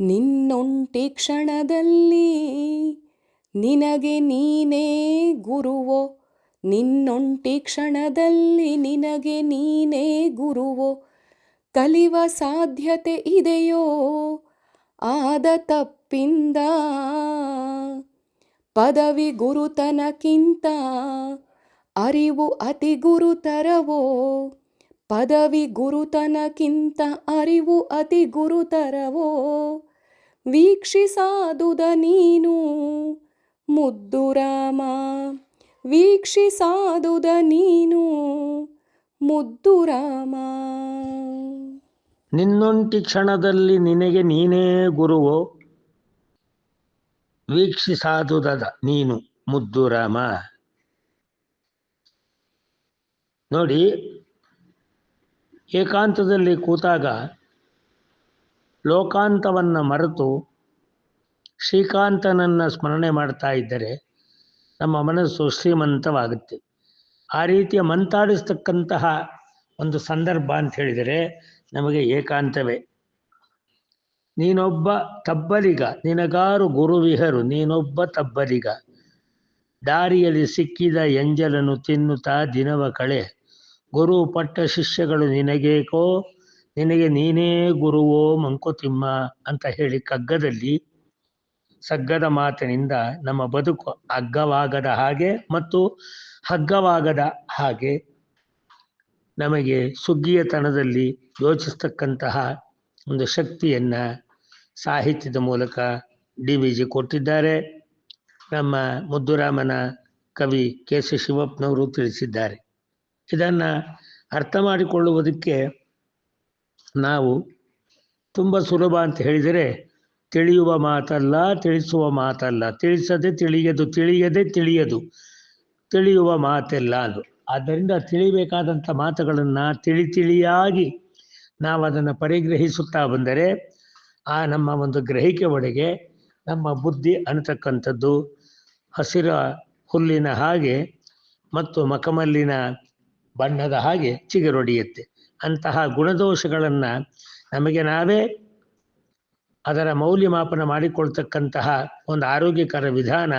ನಿನ್ನೊಂಟಿ ಕ್ಷಣದಲ್ಲಿ ನಿನಗೆ ನೀನೇ ಗುರುವೋ. ನಿನ್ನೊಂಟಿ ಕ್ಷಣದಲ್ಲಿ ನಿನಗೆ ನೀನೇ ಗುರುವೋ. ಕಲಿವ ಸಾಧ್ಯತೆ ಇದೆಯೋ? ಆದ ತಪ್ಪಿಂದ ಪದವಿ ಗುರುತನಕ್ಕಿಂತ ಅರಿವು ಅತಿ ಗುರುತರವೋ? ಪದವಿ ಗುರುತನಕ್ಕಿಂತ ಅರಿವು ಅತಿ ಗುರುತರವೋ? ವೀಕ್ಷಿಸಾದುದ ನೀನು. ಮುದ್ದು ರಾಮ, ವೀಕ್ಷಿಸಾದುದ ನೀನು. ಮುದ್ದು ರಾಮ. ನಿನ್ನೊಂಟಿ ಕ್ಷಣದಲ್ಲಿ ನಿನಗೆ ನೀನೇ ಗುರುವು. ವೀಕ್ಷಿಸಾದುದದ ನೀನು, ಮುದ್ದು ರಾಮ. ನೋಡಿ, ಏಕಾಂತದಲ್ಲಿ ಕೂತಾಗ ಲೋಕಾಂತವನ್ನು ಮರೆತು ಶ್ರೀಕಾಂತನನ್ನು ಸ್ಮರಣೆ ಮಾಡ್ತಾ ಇದ್ದರೆ ನಮ್ಮ ಮನಸ್ಸು ಶ್ರೀಮಂತವಾಗುತ್ತೆ. ಆ ರೀತಿಯ ಮಂತಾಡಿಸ್ತಕ್ಕಂತಹ ಒಂದು ಸಂದರ್ಭ ಅಂತ ಹೇಳಿದರೆ ನಮಗೆ ಏಕಾಂತವೇ. ನೀನೊಬ್ಬ ತಬ್ಬಲಿಗ, ನಿನಗಾರು ಗುರುವಿಹರು, ನೀನೊಬ್ಬ ತಬ್ಬಲಿಗ. ದಾರಿಯಲ್ಲಿ ಸಿಕ್ಕಿದ ಎಂಜಲನ್ನು ತಿನ್ನುತ್ತಾ ದಿನವ ಕಳೆ. ಗುರು ಪಟ್ಟ ಶಿಷ್ಯಗಳು ನಿನಗೇಕೋ ನಿನಗೆ ನೀನೇ ಗುರುವೋ ಮಂಕುತಿಮ್ಮ ಅಂತ ಹೇಳಿ ಕಗ್ಗದಲ್ಲಿ ಸಗ್ಗದ ಮಾತಿನಿಂದ ನಮ್ಮ ಬದುಕು ಅಗ್ಗವಾಗದ ಹಾಗೆ ಮತ್ತು ಹಗ್ಗವಾಗದ ಹಾಗೆ ನಮಗೆ ಸುಗ್ಗಿಯತನದಲ್ಲಿ ಯೋಚಿಸ್ತಕ್ಕಂತಹ ಒಂದು ಶಕ್ತಿಯನ್ನ ಸಾಹಿತ್ಯದ ಮೂಲಕ ಡಿ ವಿ ಜಿ ಕೊಟ್ಟಿದ್ದಾರೆ. ನಮ್ಮ ಮುದ್ದುರಾಮನ ಕವಿ ಕೆ ಸಿ ಶಿವಪ್ಪನವರು ತಿಳಿಸಿದ್ದಾರೆ. ಇದನ್ನು ಅರ್ಥ ಮಾಡಿಕೊಳ್ಳುವುದಕ್ಕೆ ನಾವು ತುಂಬ ಸುಲಭ ಅಂತ ಹೇಳಿದರೆ ತಿಳಿಯುವ ಮಾತಲ್ಲ, ತಿಳಿಸುವ ಮಾತಲ್ಲ. ತಿಳಿಸದೆ ತಿಳಿಯದು, ತಿಳಿಯದೆ ತಿಳಿಯದು. ತಿಳಿಯುವ ಮಾತೆಲ್ಲ ಅದು. ಆದ್ದರಿಂದ ತಿಳಿಬೇಕಾದಂಥ ಮಾತುಗಳನ್ನು ತಿಳಿ ತಿಳಿಯಾಗಿ ನಾವು ಅದನ್ನು ಪರಿಗ್ರಹಿಸುತ್ತಾ ಬಂದರೆ ಆ ನಮ್ಮ ಒಂದು ಗ್ರಹಿಕೆ ಒಳಗೆ ನಮ್ಮ ಬುದ್ಧಿ ಅನ್ನತಕ್ಕಂಥದ್ದು ಹಸಿರ ಹುಲ್ಲಿನ ಹಾಗೆ ಮತ್ತು ಮಕಮಲ್ಲಿನ ಬಣ್ಣದ ಹಾಗೆ ಚಿಗುರೊಡೆಯುತ್ತೆ. ಅಂತಹ ಗುಣದೋಷಗಳನ್ನು ನಮಗೆ ನಾವೇ ಅದರ ಮೌಲ್ಯಮಾಪನ ಮಾಡಿಕೊಳ್ತಕ್ಕಂತಹ ಒಂದು ಆರೋಗ್ಯಕರ ವಿಧಾನ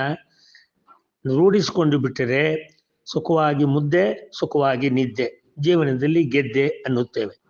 ರೂಢಿಸಿಕೊಂಡು ಬಿಟ್ಟರೆ ಸುಖವಾಗಿ ಮುದ್ದೆ, ಸುಖವಾಗಿ ನಿದ್ದೆ, ಜೀವನದಲ್ಲಿ ಗೆದ್ದೆ ಅನ್ನುತ್ತೇವೆ.